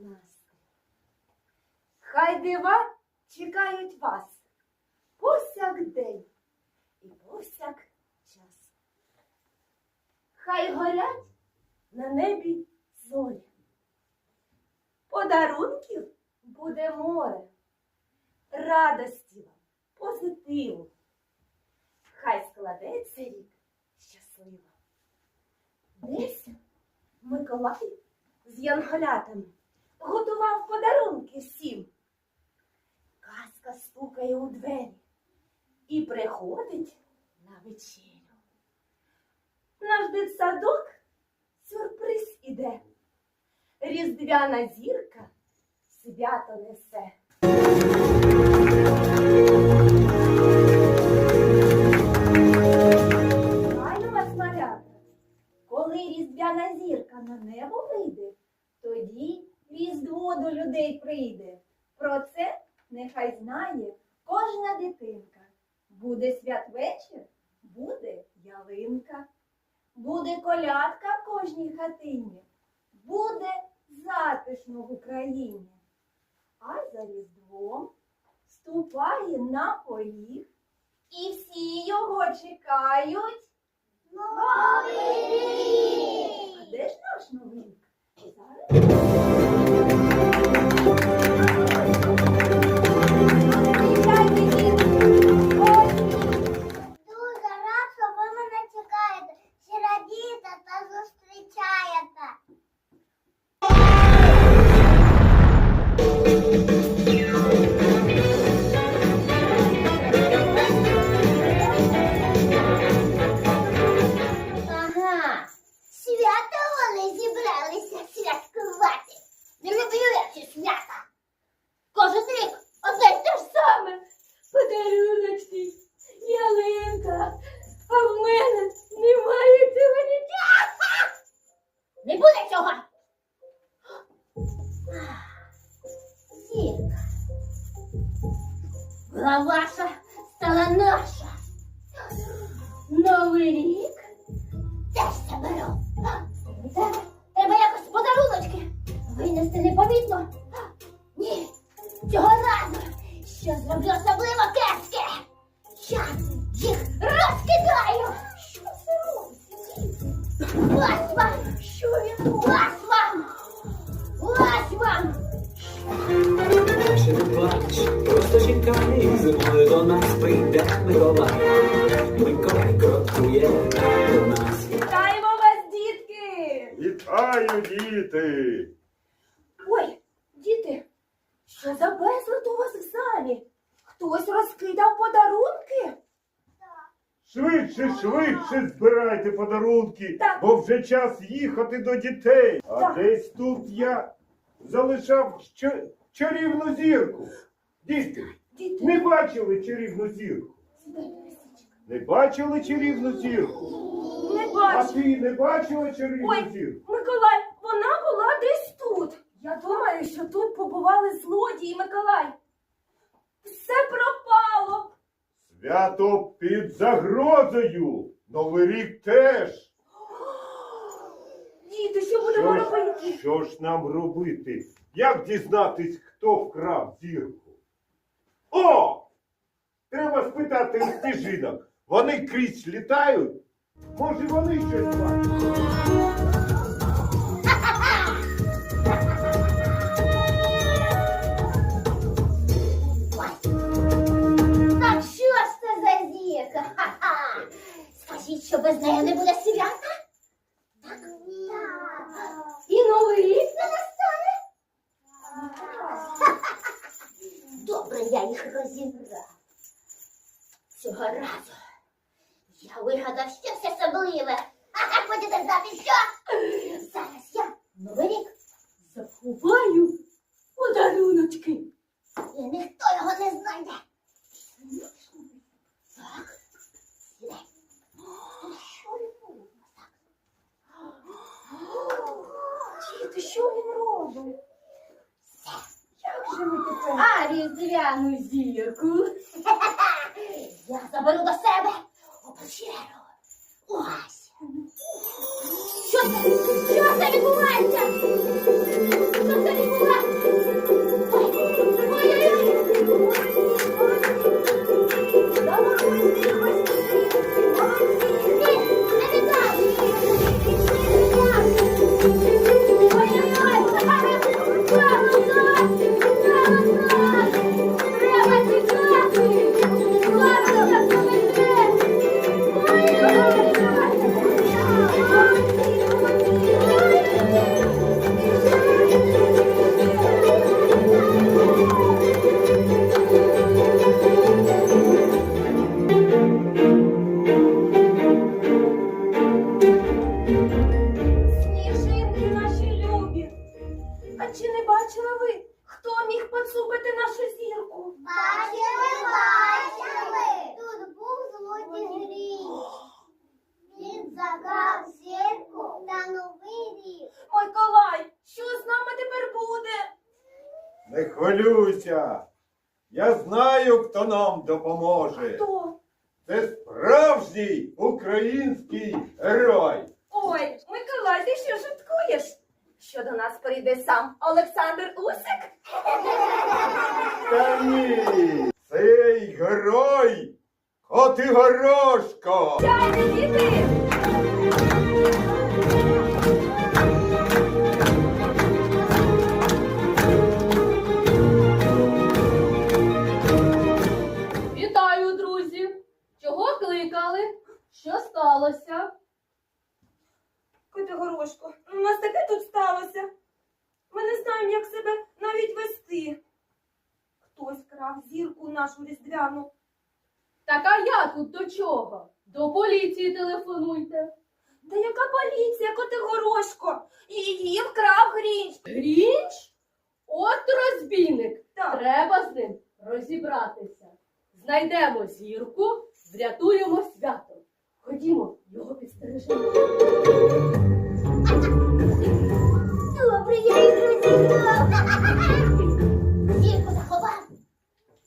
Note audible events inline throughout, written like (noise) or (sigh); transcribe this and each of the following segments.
настрій. Хай дива чекають вас повсякдень і повсякчас. Хай горять на небі зорі. Подарунків буде море, радості вам, позитиву. Хай складеться рік щасливо. Десь Миколай з янголятами готував подарунки всім. Казка стукає у двері і приходить на вечерю. Наш дитсадок сюрприз іде. Різдвяна зірка свято несе. Правильно вас. Коли різдвяна зірка на небо вийде, тоді різдво до людей прийде. Про це нехай знає кожна дитинка. Буде святвечір, буде ялинка, буде колядка в кожній хатині, буде затишно в Україні. А за різдвом ступає на поріг, і всі його чекають. Новий рік! А де ж наш новий рік? Зараз. Зірка. Была ваша, стала наша. Новий чекай, зимою до нас прийде Миколай. Миколай крокує до нас. Вітаємо вас, дітки! Вітаю, діти! Ой, діти, що за безлад у вас в залі? Хтось розкидав подарунки? Швидше, швидше збирайте подарунки, Так. бо вже час їхати до дітей. А Так. десь тут я залишав ча- чарівну зірку. Діти, не бачили чарівну зірку? Не бачили чарівну зірку? Не А бачу. ти не бачила чарівну Ой. зірку? Миколай, вона була десь тут. Я думаю, що тут побували злодії, Миколай. Все пропало. Свято під загрозою. Новий рік теж. (gasps) Діти, що будемо Що ж, робити? що ж нам робити? Як дізнатись, хто вкрав зірку? О! Треба спитати у сніжинок. Вони крізь літають? Може, вони щось бачать? Так що ж це за зірка? Ха-ха! Скажіть, що без неї не буде свята? Так. І новий рік не настане? Ха-ха! Добре, я їх розібрав. Цього разу я вигадав щось особливе. Ага, хочете знати що? Зараз я новий рік заховаю подаруночки. І ніхто його не знайде. Так. Сідай. Що він робить? Діти, що він робить? Як же ми тепер? А різдвяну зірку. Не хвилюйся. Я знаю, хто нам допоможе. Хто? Це справжній український герой. Ой, Миколай, ти що шуткуєш? Що до нас прийде сам Олександр Усик? Та ні, цей герой Котигорошко. Дядя, діти! Так а я тут до чого? До поліції телефонуйте. Та яка поліція, Котигорошко? Її вкрав Грінч. Грінч? От розбійник. Так. Треба з ним розібратися. Знайдемо зірку, врятуємо свято. Ходімо, його підстережемо. Добре, я їх розіграв. Зірку заховав.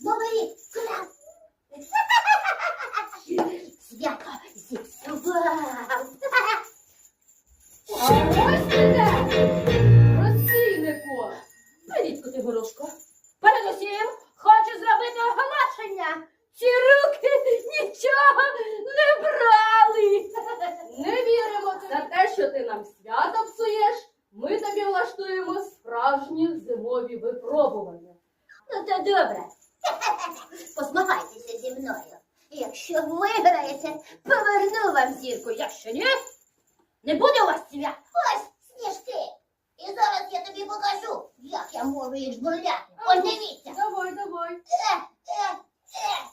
Новий рік зимові випробування. Ну то добре. (laughs) Позмагайтеся зі мною. Якщо виграєте, поверну вам зірку. Якщо ні, не буде у вас свят. Ось сніжки. І зараз я тобі покажу, як я можу їх жбурляти. Ось дивіться. Давай, давай. Е, е, е,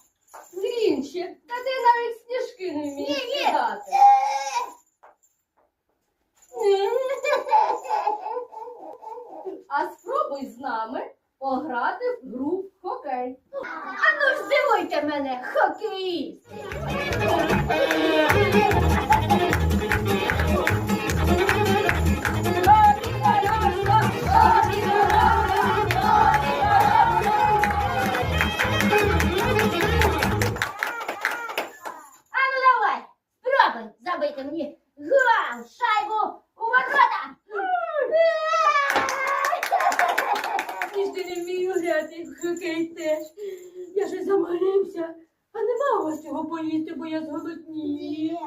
Грінче, та ти навіть сніжки не вмієш Ні, ні. кидати. А спробуй з нами пограти в гру в хокей. А ну ж дивуйте мене, хокеїст. А ну давай, спробуй забити мені гол, шайбу у ворота. Ні ж ти не вмію грати в хокей теж. Я ж заморився. А нема у вас цього поїсти, бо я зголоднію.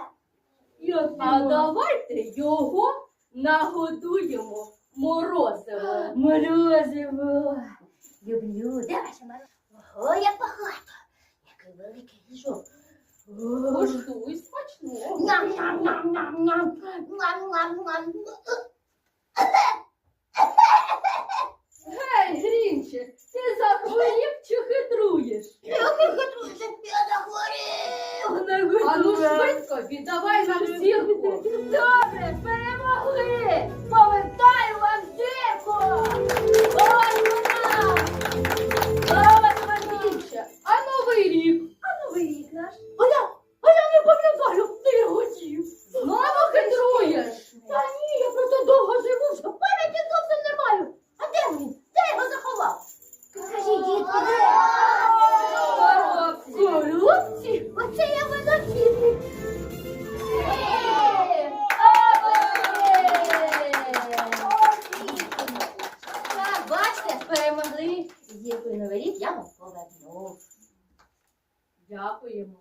А давайте його нагодуємо морозиво. Морозиво. Люблю. Де ваше морозиво? Ого, як багато. Який великий жовт. Коштуй смачно. Ням-ням-ням-ням-ням. Ням-ням-ням. Гей, Грінче, ти захворів хитруєш? Я хитруюся, я захворів. А ну швидко віддавай нам зірку. Добре, перемогли. Повертаю вам зірку. половину воріт я вам поверну. Дякуємо.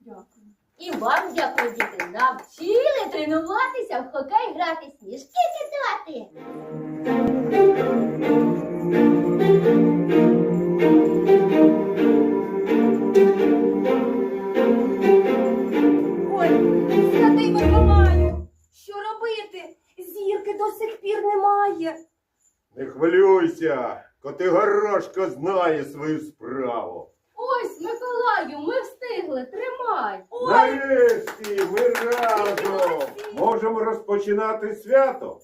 Дякуємо. І вам дякую, діти, навчили тренуватися в хокей грати сніжки кидати. Ой, святий Варламаю, що робити? Зірки до сих пір немає. Не хвилюйся. Котигорошко знає свою справу. Ось, Миколаю, ми встигли, тримай. Нарешті ми разом можемо розпочинати свято.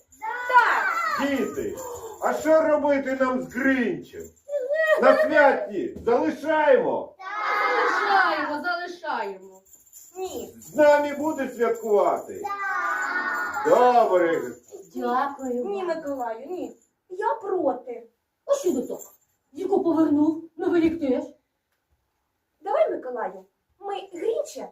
Так, Діти, а що робити нам з Гринчем? На святі залишаємо. Залишаємо, залишаємо. ні. З нами буде святкувати. Добре. Дякую. Ні. Миколаю, ні. Я проти. А що до того? Зірку повернув, новий рік теж. Давай, Миколаю, ми Грінча,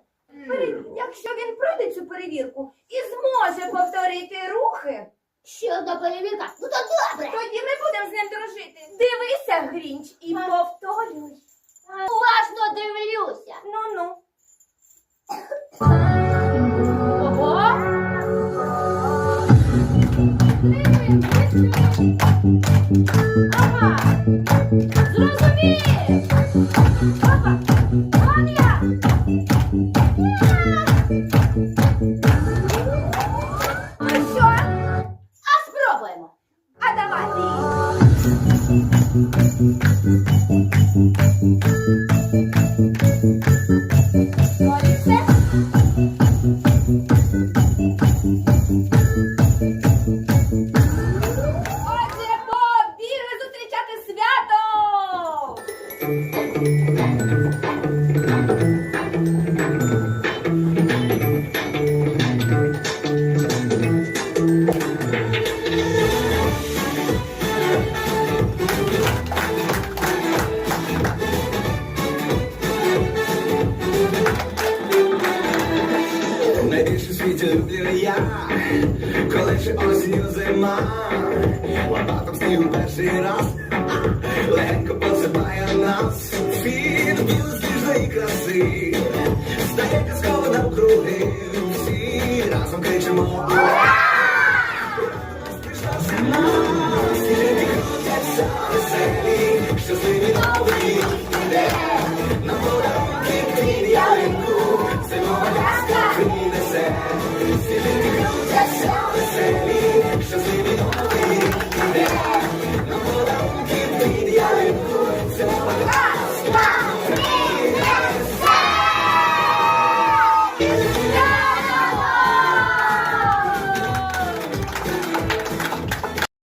пере- якщо він пройде цю перевірку і зможе повторити рухи, Ще одна перевірка. Ну то добре. тоді ми будемо з ним дружити. Дивися, Грінч, і повторюй. Уважно дивлюся. Ну-ну. Ого! (laughs) люблю я, коли ще осінь зима, лопатом снігу перший раз, легко посипає нас, світ білосніжної краси, стає казково навкруги, всі разом кричимо. Прийшла зима, сніжинки крутяться веселі, щасливі.